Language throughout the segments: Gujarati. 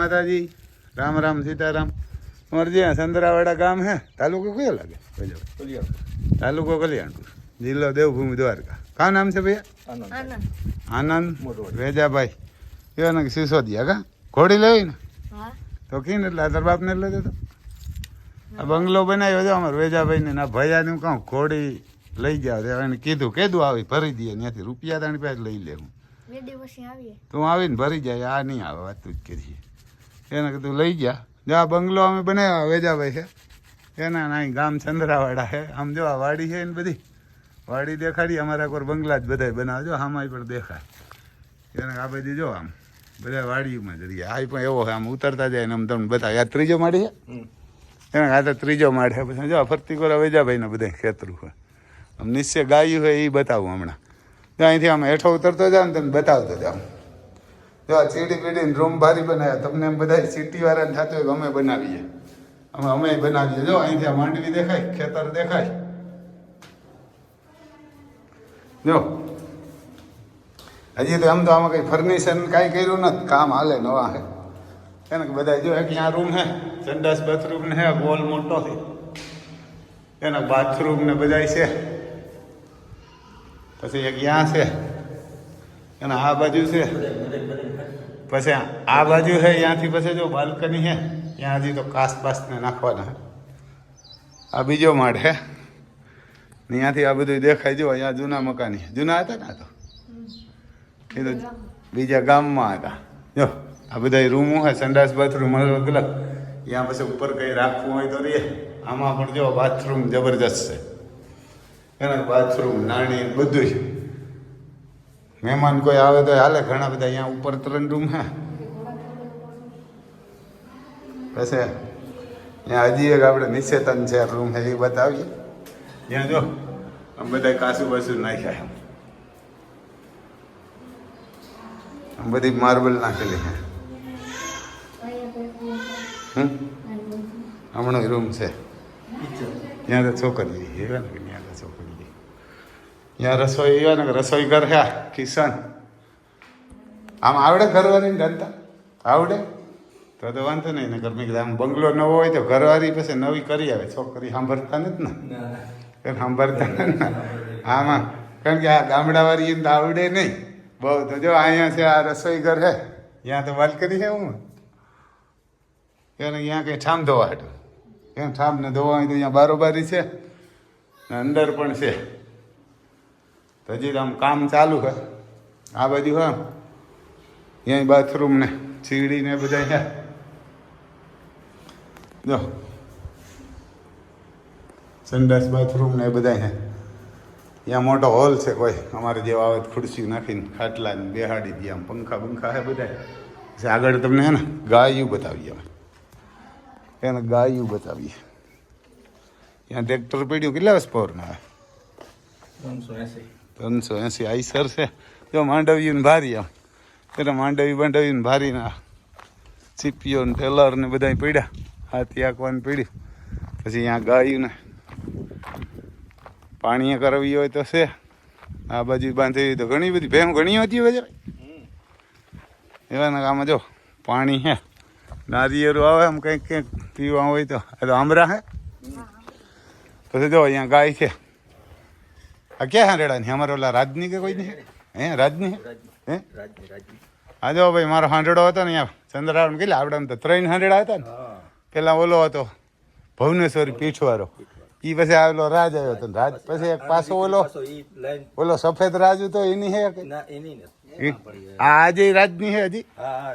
માતાજી. રામ રામ સીતારામ. અમારે જ્યાં સંદરાવાડા ગામ હે તાલુકો કયો લાગે? વેજાભાઈ તાલુકો કલ્યાણપુર. જિલ્લો દેવભૂમિ દ્વારકા. કા નામ છે ભૈયા? આનંદ. વેજાભાઈ. એવા ને સિસોદિયા કા? ઘોડી લેવી ને? હા. તો કીને એટલે આ તાર બાપને એટલે જતો. આ બંગલો બનાવ્યો છે અમારે વેજાભાઈને ના ભૈયાનું કહું ઘોડી લઈ ગયા છે. એને કીધું કીધું આવી? ભરી દઈએ ત્યાંથી. રૂપિયા તાણી પાસે લઈ લે હું. બે દિવસથી આવીએ. તું આવીને ભરી જાય. આ નહીં આવે વાત જ કરીએ. એને કીધું લઈ ગયા જો આ બંગલો અમે બનાવ્યા વેજાભાઈ છે. એના ના ગામ ચંદ્રાવાડા છે. આમ જો આ વાડી છે ને બધી વાડી દેખાડી અમારા કોઈ બંગલા જ બધા બનાવજો આમાં પણ દેખાય. એને આ બધી જો આમ બધા વાડીમાં જઈએ આ પણ એવો છે આમ ઉતરતા જાય ને આમ તમને બતાવે. આ ત્રીજો માળી છે? એને આ તો ત્રીજો માળ છે. પછી જો ફરતી કોરા વેજાભાઈને બધા ખેતરું હોય આમ નિશ્ચય ગાયું હોય એ બતાવું હમણાં. અહીંથી આમ હેઠો ઉતરતો જાઉં ને તમને બતાવતો જાઉં જો આ સીડી પીડીને રૂમ ભારી બનાવ્યા તમને એમ બધા સિટી વાળાને થતું હોય અમે બનાવીએ. અમે અમે બનાવીએ. જો, અહીંથી માંડવી દેખાય, ખેતર દેખાય. જો. હજી તો આમ તો આમાં કંઈ ફર્નિચર કાંઈ કર્યું નથી. કામ હાલે નવા હે એને બધા જો, એક ત્યાં રૂમ હે સંડાસ બાથરૂમ ને હે ગોલ મોટો છે. એના બાથરૂમ ને બધા છે. પછી એક ત્યાં છે. એના આ બાજુ છે. પછી આ બાજુ છે ત્યાંથી પછી જો બાલ્કની છે ત્યાં હજી તો કાસ બાસ નાખવાના આ બીજો માળ હે. ત્યાંથી આ બધું દેખાય જો અહીંયા જૂના મકાની જૂના હતા ને આ તો? એ તો બીજા ગામમાં હતા. જો, આ બધા રૂમો હોય સંડાસ, બાથરૂમ અલગ અલગ ત્યાં પછી ઉપર કંઈ રાખવું હોય તો રે. આમાં પણ જો બાથરૂમ જબરજસ્ત છે. એના બાથરૂમ નાણી બધું મહેમાન કોઈ આવે તો હાલે ઘણા બધા અહીંયા ઉપર ત્રણ રૂમ હે. પછી ત્યાં હજી એક આપણે નિશ્ચેતન છે રૂમ છે એ બતાવીએ. ત્યાં જો આમ બધા કાસુ બાસુ નાખ્યા એમ આમ બધી માર્બલ નાખેલી છે. હમ? હમણાં રૂમ છે. ત્યાં તો છોકરી એવા ને? કે ત્યાં તો છોકરી ત્યાં રસોઈ આવ્યો ને રસોઈ ઘર હા કિશન. આમ આવડે ઘરવાળીને ધંધા? આવડે? તો તો વાંધો નહીં ને ગરમી આમ બંગલો નવો હોય તો ઘરવાળી પછી નવી કરી આવે. છોકરી સાંભળતા નથી ને? સાંભળતા નથી આમાં કારણ કે આ ગામડાવાળી એને તો આવડે નહીં. બહુ તો જો અહીંયા છે આ રસોઈ ઘર હે ત્યાં તો બાલ્કની છે હું. એને અહીંયા કંઈ ઠામ ધોવા હાટું. એમ ઠામ ને ધોવા હોય તો અહીંયા બારોબારી છે ને અંદર પણ છે. તો હજી તો આમ કામ ચાલુ છે. આ બાજુ હા. અહીંયા બાથરૂમ ને સીડી ને બધા અહીંયા. જો. સંડાસ બાથરૂમ ને બધા અહીંયા. ત્યાં મોટો હોલ છે કોઈ. અમારે જેવા આવે ખુરશી નાખીને ખાટલા ને બેહાડી દઈએ આમ પંખા પંખા હે બધા. આગળ તમને હે ને ગાયું બતાવીએ અમે. એને ગાયું બતાવીએ. ત્યાં ટ્રેક્ટર પડ્યું. કેટલા વર્ષ પાવરના આવે ત્રણસો એંસી. આઈસર છે. જો માંડવીને ભારી આમ એટલે માંડવી માંડવી ને ભારી ના ચીપીઓ ને ટેલર ને બધા પીડ્યા. હાથી આંકવાનું પીડ્યું. પછી અહીંયા ગાયું ને પાણીએ કરવી હોય તો છે. આ બાજુ બાંધી તો ઘણી બધી ભેમ ઘણી હતી હોય એવાના કામ જો પાણી હે નારિયેરું આવે આમ કંઈક કંઈક પીવા હોય તો. આ તો આમરા હે પછી જો અહીંયા ગાય છે. આ ક્યાં હાંડેડાની અમારે ઓલા રાજની કે કોઈ નહીં હે રાજની? હે? હે આ જો ભાઈ મારો હાંડેડો હતો ને અહીંયા ચંદ્રાવણ કેટલા આવડે આમ તો ત્રણ હાંડેડા હતા ને. પેલા ઓલો હતો ભુવનેશ્વરી પીઠવારો ઈ પછી આવેલો રાજ આવ્યો હતો રાજ પછી એક પાછો ઓલો ઓલો સફેદ રાજ હતો એની હે આ આજે રાજની હે હજી?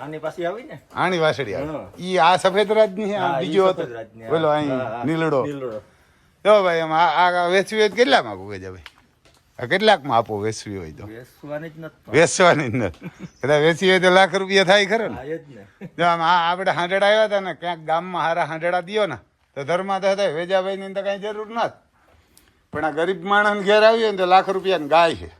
આની પાસે આવી ને? આણી વાસડી આવે. ઈ આ સફેદ રાજની હે બીજો હતો. ઓલો અહીં. નીલડો. નીલડો. જો ભાઈ એમ આ વેચવી કેટલા કેટલામાં આપું કે ભાઈ? કેટલાકમાં આપો વેચવી હોય તો? વેસવાની જ નથી વેચવાની જ નથી. કદાચ વેચી હોય તો લાખ રૂપિયા થાય ખરો ને. જ આમ આ આપણે હાંડેડા આવ્યા હતા ને ક્યાંક ગામમાં હારા હાંડેડા દ્યો ને તો ધર્મા તો હતા વેજાભાઈની તો કાંઈ જરૂર નથી પણ આ ગરીબ માણસને ઘેર આવ્યો ને તો લાખ રૂપિયાની ગાય છે.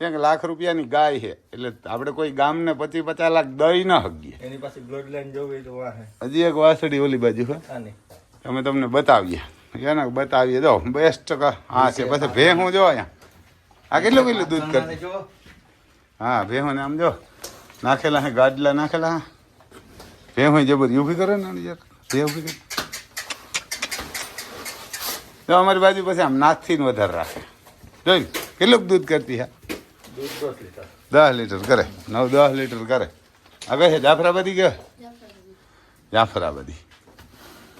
કેમ કે લાખ રૂપિયાની ગાય છે. એટલે આપણે કોઈ ગામને પચીસ પચાસ લાખ દઈ ન હગીએ એની પાસે બ્લડ લાઈન જોવી તો હજી એક વાસડી ઓલી બાજુ અમે તમને બતાવીએ. એને બતાવીએ. જો બેસ્ટ હા છે. પછી ભેહું જો અહીંયા. આ કેટલું કેટલું દૂધ આને કરતી જો હા ભેહું ને આમ જો નાખેલા હે ગાડલા નાખેલા હે ભે હોય જબર ઊભી કરે ને યાર ભે ઊભી કરે જો અમારી બાજુ પછી આમ નાથથી વધારે રાખે જોઈ ને, કેટલુંક દૂધ કરતી હા દૂધ દસ લીટર દસ લીટર કરે નવ દસ લીટર કરે હવે છે જાફરાબાદી કે જાફરાબાદી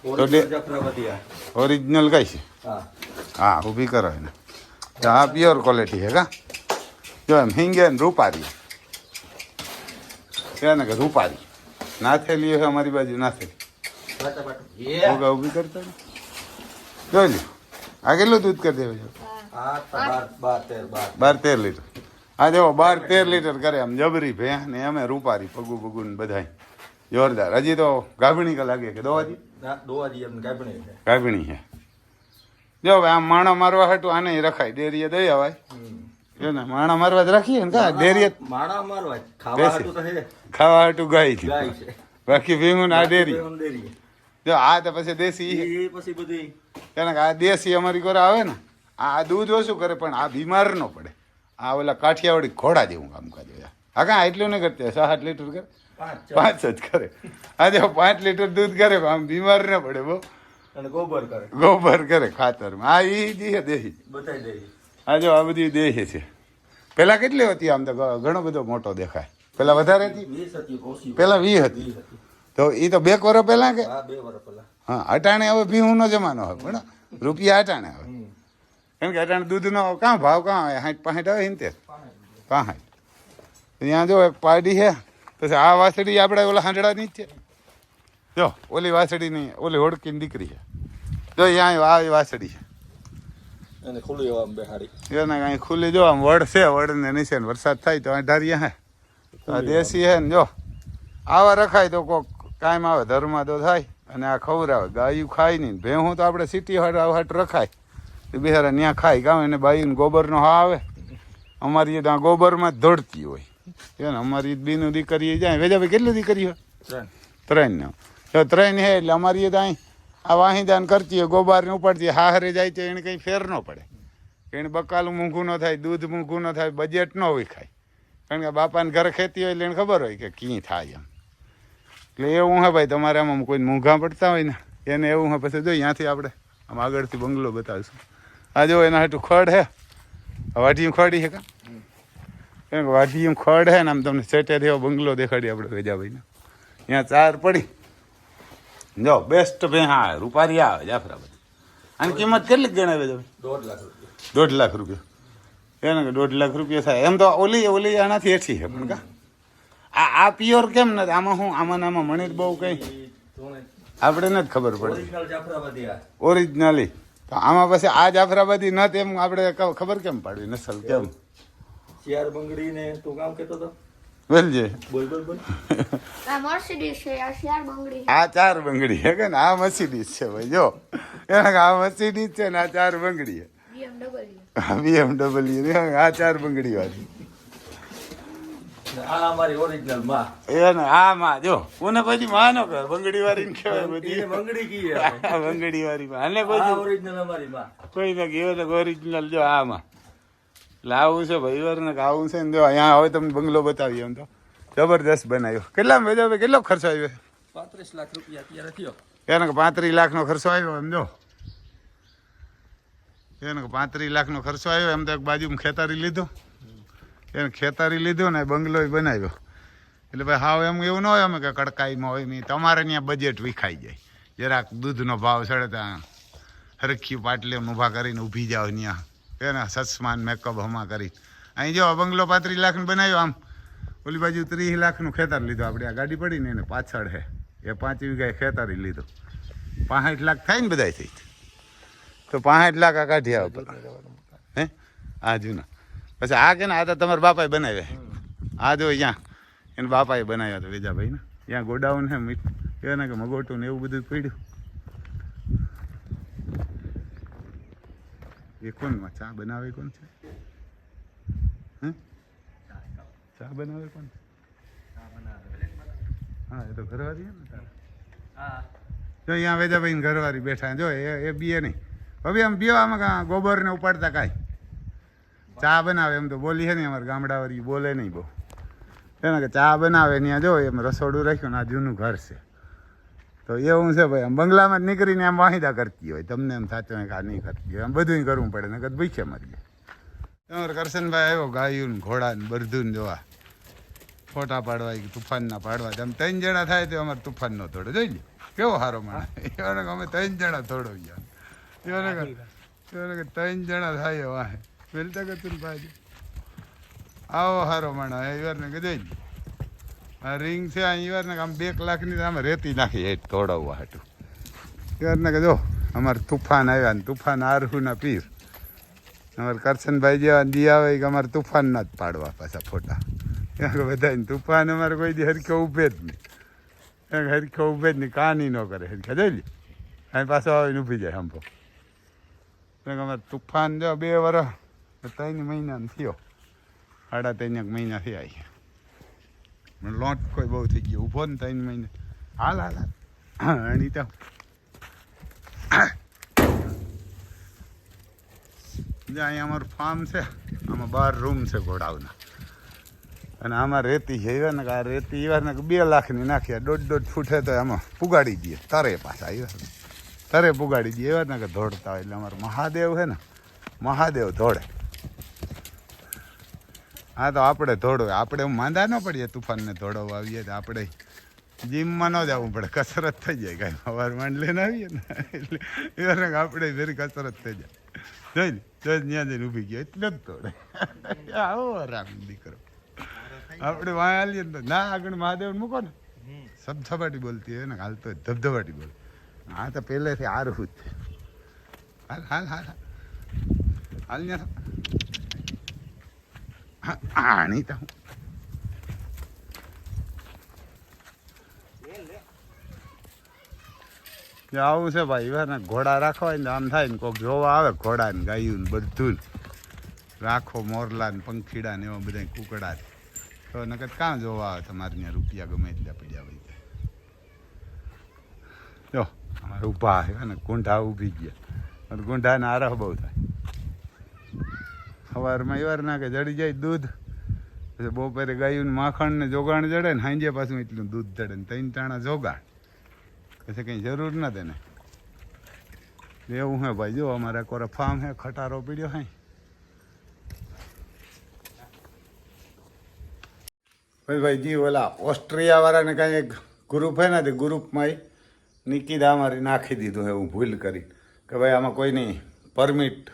તો ડે- જાફરાબાદી આ. ઓરિજિનલ કઈ છે હા હા ઊભી કરો એને આ પ્યોર ક્વોલિટી છે કા? જો એમ હિંગે ને રૂપારી. કે ને કે રૂપારી. નાથેલી હોય અમારી બાજુ નાથેલી. પાટા. ઊભી કરતા ને. જોઈ લ્યો. આ કેટલું દૂધ કરી દેવું બાર તેર લીટર. આ જો બાર તેર લીટર કરે આમ જબરી ભે ને અમે રૂપારી પગુ પગુ ને બધાય. જોરદાર. હજી તો ગાભણી કે લાગે કે દોવાજી? દોવાજી એમ ગાભણી ગાભણી છે. જો હવે આમ માણા મારવા હાટું આને રખાય. ડેરીએ દઈ હમ. જો ને માણા મારવા જ રાખીએ ને કા ડેરીએ માણા મારવા ખાવા. હાટું તો હે ખાવા હાટું ગાય છે. બાકી ભીમું આ ડેરી જો આ તો પછી દેશી. પછી બધી કારણ કે આ દેશી અમારી ઘરે આવે ને આ દૂધ ઓછું કરે પણ આ બીમાર ન પડે. આ ઓલા કાઠિયાવાડી ઘોડા જેવું કામકાજ હોય હા કાં એટલું નહીં કરતી સાત આઠ લીટર કરે? પાંચ જ. કરે. આજે પાંચ લીટર દૂધ કરે આમ બીમાર ન પડે બહુ. અને ગોબર કરે. ગોબર કરે ખાતરમાં. આ એ દેહ દેહી. બતાવી દે. આ જો આ બધી દેહી છે. પેલા કેટલી હતી આમ તો ઘણો બધો મોટો દેખાય. પેલા વધારે હતી? પહેલાં વી હતી. તો એ તો બે કોરો પહેલાં કે? હા પહેલા. હા અટાણે હવે ભીહુંનો જમાનો હોય પણ રૂપિયા અટાણે હવે. કેમ કે અટાણે દૂધનો કાં ભાવ કાં આવે? સાઠ પાસઠ આવે ને તે? પાસઠ ત્યાં જો એક પાડી છે પછી આ વાસળી આપણે ઓલા હાંડડાની જ છે. જો ઓલી વાસળીની ઓલી હોડકીની દીકરી છે. જો અહીંયા આવી વાસળી છે. ખુલ્લું બેહાડી. એને કાંઈ ખુલ્લી જો આમ વડ છે વડને નીચે વરસાદ થાય તો અઢારીએ હે. દેશી હે ને જો. આવા રખાય તો કોક કાયમ આવે ધર્મા તો થાય અને આ ખવડાવે ગાયું ખાય નહીં ભેહું તો આપણે સિટી હાટ હાટ રખાય. તો બિહારા ત્યાં ખાય ગામ એને બાયું ગોબરનો હા આવે. અમારી ત્યાં ગોબરમાં જ દોડતી હોય. છે ને અમારી બીનું દીકરી જાય. વેજાભાઈ કેટલી દીકરી હોય? ત્રણ. ત્રણ જો ત્રણ હે એટલે અમારી તો અહીં આ વાહીદાન કરતી હોય, ગોબારને ઉપાડતી હોય. હાહરે જાય તો એને કંઈ ફેર ન પડે. એને બકાલું મૂંઘું ન થાય, દૂધ મૂંઘું ન થાય, બજેટ ન વિખાય. કારણ કે બાપાને ઘરે ખેતી હોય એટલે એને ખબર હોય કે કી થાય એમ. એટલે એવું હે ભાઈ, તમારે આમ કોઈ મૂંઘા પડતા હોય ને, એને એવું હે, પછી જો અહીંયાથી આપણે આમ આગળથી બંગલો બતાવીશું. આ જો એના હાટું ખડ હે. આ વાઢીયું ખડી છે કા? કેમ કે વાઢીયું ખડ હે ને, આમ તમને સેટે એવો બંગલો દેખાડી આપણે વેજાભાઈને ત્યાં ચાર પડી. જો બેસ્ટ ભે હા રૂપારી આવે જાફરાબાદ. આની કિંમત કેટલી ગણાવે તમે? દોઢ લાખ રૂપિયા. દોઢ લાખ રૂપિયા એને કે દોઢ લાખ રૂપિયા થાય. એમ તો ઓલી ઓલી આનાથી એઠી છે પણ કા? આ આ પ્યોર કેમ નથી? આમાં હું આમાં આમાં મણીર બહુ કઈ આપણે નથી ખબર પડતી. ઓરિજિનલ તો આમાં પછી આ જાફરાબાદી ન તેમ આપણે ખબર કેમ પાડવી? નસલ કેમ? ચાર બંગડી ને તું કામ કેતો તો? બોલજે બોલ બોલ બોલ. આ મર્સિડીઝ છે આ શિયાર બંગડી. આ ચાર બંગડી હે કે ને? આ મસીડીસ છે ભાઈ જો. એને કે આ મસીડીસ છે ને આ ચાર બંગડી બીએમડબલ્યુ. આ ચાર બંગડી વાળી આ અમારી ઓરિજિનલમાં. એને આ માં જો. કોને પછી માં ન કહેવાય બંગડી વાળી ને કહેવાય બધી? બંગડી કી આ બંગડી વાળી માં આને કોઈ ઓરિજિનલ અમારી માં. કોઈ ને કહેવાય તો ઓરિજિનલ જો આમાં એટલે આવું છે ભાઈ વાર ને કે આવું છે ને જો અહીંયા આવે તમને બંગલો બતાવીએ એમ તો. જબરદસ્ત બનાવ્યો. કેટલા ભાઈ કેટલો ખર્ચો આવ્યો? પાંત્રીસ લાખ રૂપિયા અત્યારે થયો. એને કે પાંત્રીસ લાખનો ખર્ચો આવ્યો એમ જો. એને કે પાંત્રીસ લાખનો ખર્ચો આવ્યો એમ તો એક બાજુમાં ખેતારી લીધો. એને ખેતારી લીધો ને બંગલો બનાવ્યો. એટલે ભાઈ હાવ એમ એવું ન હોય અમે કે કડકાઈમાં હોય નહીં તમારે ત્યાં બજેટ વિખાઈ જાય. જરાક દૂધનો ભાવ ચડે ત્યાં હરખી પાટલી ઊભા કરીને ઊભી જાઓ ત્યાં. એને સસમાન મેકઅપ હમા કરી. અહીં જો બંગલો પાંત્રીસ લાખનું બનાવ્યો આમ. ઓલી બાજુ ત્રીસ લાખનું ખેતર લીધું આપણે. આ ગાડી પડી ને એને પાછળ હે. એ પાંચ વીઘાએ ખેતરી લીધો. પાંસઠ લાખ થાય ને બધાય થઈ તો પાંસઠ લાખ આ કાઢી આવે હે? આ જૂના. પછી આ કે ને આ તો તમારા બાપાએ બનાવ્યા આ જો અહીંયા. એને બાપાએ બનાવ્યા હતા વેજાભાઈ ને ત્યાં ગોડાઉન હે મીઠ. ને કે મગોટું ને એવું બધું પડ્યું. એ કોણ ચા બનાવે કોણ છે? ચા બનાવે કોણ હા, એ તો ઘરવાળી ને જો અહીંયા વેજાભાઈ ઘરવાળી બેઠા જો, એ એ બીએ નહીં. હવે આમ બીઓ આમાં ગોબર ને ઉપાડતા કાંઈ. ચા બનાવે એમ તો બોલી છે ને અમારે ગામડાવાળી, બોલે નહીં બહુ. એને કે ચા બનાવે ત્યાં જો, એમ રસોડું રાખ્યું ને આ જૂનું ઘર છે. તો એવું છે ભાઈ, આમ બંગલામાં જ નીકળીને આમ વાહિદા કરતી હોય. તમને એમ સાચું કે આ નહીં કરતી હોય. આમ બધું કરવું પડે નગર ભૂખે મરી તમારે કરશનભાઈ આવ્યો, ગાયું ને ઘોડા ને બરધું જોવા. ફોટા પાડવા કે તુફાનના પાડવા. આમ ત્રણ જણા થાય તો અમારે તુફાનનો થોડો. જોઈ લો કેવો સારો માણસ. એને અમે ત્રણ જણા થોડો ગયા. ત્રણ જણા થાય વાહે પેલતા કે તું ભાઈ. આવો સારો માણસ. એવારને કે જોઈ લો રિંગ છે અહીં કે આમ બે તો આમે રેતી નાખી એ તોડાવવા હાટું. એવારને કે જો, અમારે તુફાન આવ્યા ને તુફાન આરહુના પીર. અમારે કરશનભાઈ જેવા દી આવે કે અમારે તુફાનના જ પાડવા પાછા ફોટા. ત્યાં કે બધાને તુફાન અમારે કોઈ દી હરખો ઉભે જ નહીં. એમ કે ઉભે જ નહીં, કાની ન કરે, હરખા જોઈ અહીં પાછો આવીને ઊભી જાય, હંભો. એમ કે અમારે તુફાન જો બે વર્ષ ત્રણ મહિનાનો થયો. સાડા ત્રણ મહિના થયા લોટ કોઈ બહુ થઈ ગયો. ઊભો ને ત્રણ મહિને. હાલ હાલ હાલ. અણીતા જે, અહીંયા અમારું ફાર્મ છે. આમાં બાર રૂમ છે ઘોડાઓના અને આમાં રેતી છે. એવા ને આ રેતી, એવા ને બે લાખની નાખ્યા દોઢ દોઢ ફૂટે તો આમાં પુગાડી દઈએ. તારે પાછા એવા તારે પુગાડી દઈએ. એવા ને કે દોડતા હોય એટલે અમારું મહાદેવ છે ને, મહાદેવ દોડે હા તો આપણે ધોડો આપણે માંદા ન પડીએ તુફાનને ધોડવા આવીએ તો આપણે જીમમાં ન જવું પડે. કસરત થઈ જાય કાંઈ. સવાર માંડ લઈને આવીએ ને. એટલે આપણે વેરી કસરત થઈ જાય. જોઈ ને જોઈ ત્યાં જઈને ઊભી ગયો. એટલે જ ધોડે આવો આરામ, દીકરો. આપણે વાં હાલીએ ને તો ના, આગળ મહાદેવ મૂકો ને. સબધબાટી બોલતી હોય ને હાલ તો ધબધબાટી બોલ. હા તો પહેલેથી આરહું જ હાલ હાલ હાલ. હાલ હાલ ત્યાં આણી તો. આવું છે ભાઈ ને ઘોડા રાખવા હોય ને આમ થાય ને કોઈક જોવા આવે, ઘોડા ને ગાયું ને બધું રાખો મોરલા ને પંખીડા ને એવા બધા કુકડા તો નકર કાં જોવા આવે તમારે ત્યાં રૂપિયા ગમે એટલા પડ્યા હોય જો, અમારે ઊભા આવ્યા ને ગુંઢા ઊભી ગયા. ગુંઢાને આરહ બહુ થાય. સવારમાં એવાર નાખે જડી જાય દૂધ, પછી બપોરે ગાયું માખણ ને જોગાણ જડે ને સાંજે પાછું એટલું દૂધ જડે ને ત્રણ ટાણા જોગાણ. પછી કંઈ જરૂર ના તેને એવું હે ભાઈ, જો અમારે કોરે ફાર્મ હે, ખટારો પીડ્યો હે. ભાઈ ભાઈ, જી ઓલા ઓસ્ટ્રિયાવાળાને કાંઈ એક ગ્રુપ હે ને, તે ગ્રુપમાં નિકિદા અમારી નાખી દીધું એવું ભૂલ કરી. કે ભાઈ, આમાં કોઈની પરમિટ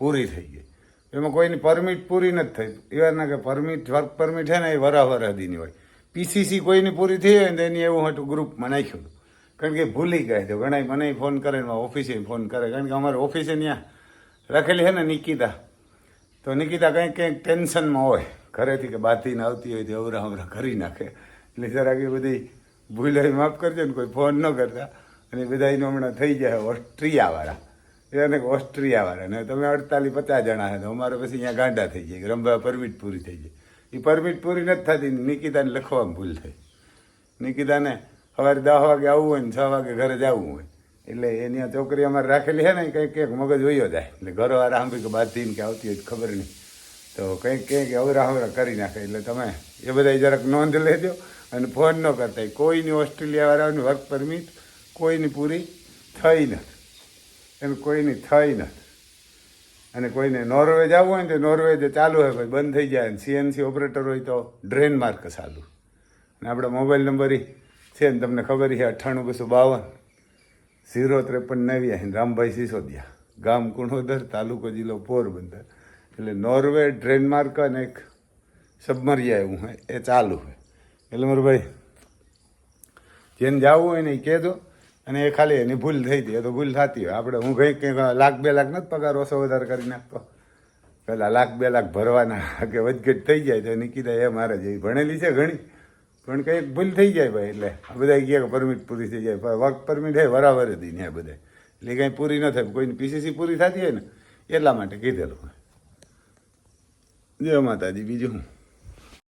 પૂરી થઈ ગઈ. એમાં કોઈની પરમિટ પૂરી નથી થઈ. એવાના કે પરમિટ વર્ક પરમિટ છે ને એ વરા વરા દીની હોય પીસીસી કોઈની પૂરી થઈ હોય ને એની એવું હતું ગ્રુપમાં નાખ્યું હતું. કારણ કે ભૂલી ગયા તો ઘણા મને ફોન કરે ને ઓફિસે ફોન કરે. કારણ કે અમારે ઓફિસે ત્યાં રાખેલી છે ને નિકિતા. તો નિકિતા કંઈક કંઈક ટેન્શનમાં હોય. ઘરેથી કે બાથીને આવતી હોય તો અવરા અવરા કરી નાખે. એટલે જરાક એ બધી ભૂલ હોય માફ કરજો ને કોઈ ફોન ન કરતા. અને બધા એનું હમણાં થઈ જાય ઓસ્ટ્રિયાવાળા એને ઓસ્ટ્રિયાવાળા ને તમે અડતાલીસ પચાસ જણા છે અમારે પછી અહીંયા ગાંડા થઈ જાય રમવા પરમિટ પૂરી થઈ જાય એ પરમિટ પૂરી નથી થતી નિકિતાને લખવામાં ભૂલ થઈ. નિકિતાને સવારે દસ વાગે આવવું હોય ને છ વાગે ઘરે જવું હોય. એટલે એની આ છોકરી અમારે રાખેલી છે ને કંઈક કંઈક મગજ વયો જાય. એટલે ઘરવાળા સાંભળી કે બાંધીને કે આવતી હોય ખબર નહીં. તો કંઈક કંઈક અવરા અવરા કરી નાખે. એટલે તમે એ બધા જરાક નોંધ લેજો અને ફોન ન કરતા. કોઈની ઓસ્ટ્રેલિયાવાળાની વર્ક પરમિટ, કોઈની પૂરી થઈ નથી. એમ કોઈની થઈ નથી અને કોઈને નોર્વે જવું હોય ને તો નોર્વે જે ચાલુ હોય ભાઈ બંધ થઈ જાય. સીએનસી ઓપરેટર હોય તો ડ્રેન માર્ક ચાલુ. અને આપણો મોબાઈલ નંબર છે ને તમને ખબર છે અઠ્ઠાણું બસો બાવન. ઝીરો ત્રેપન નેવ્યાસી રામભાઈ સિસોદિયા. ગામ કુણોદર, તાલુકો જિલ્લો પોરબંદર. એટલે નોર્વે ડ્રેન માર્ક અને એક સબમરિયા એવું હોય, એ ચાલુ હોય. એટલે મારું ભાઈ, જેને જવું હોય ને એ કહેજો. અને એ ખાલી એની ભૂલ થઈ હતી એ તો ભૂલ થતી હોય. આપણે હું કંઈક કંઈક લાખ બે લાખ નથી પગાર ઓછો વધારે કરી નાખતો. પેલા લાખ બે લાખ ભરવાના કે વધઘટ થઈ જાય તો એની કીધા, એ મારે જે ભણેલી છે ઘણી. પણ કંઈક ભૂલ થઈ જાય ભાઈ એટલે. આ બધા કહે કે પરમિટ પૂરી થઈ જાય. વર્ક પરમિટ હે બરાબર હતી ને બધા એટલે કંઈ પૂરી ન થાય. કોઈની પીસીસી પૂરી થતી હોય ને એટલા માટે કીધેલું જય માતાજી, બીજું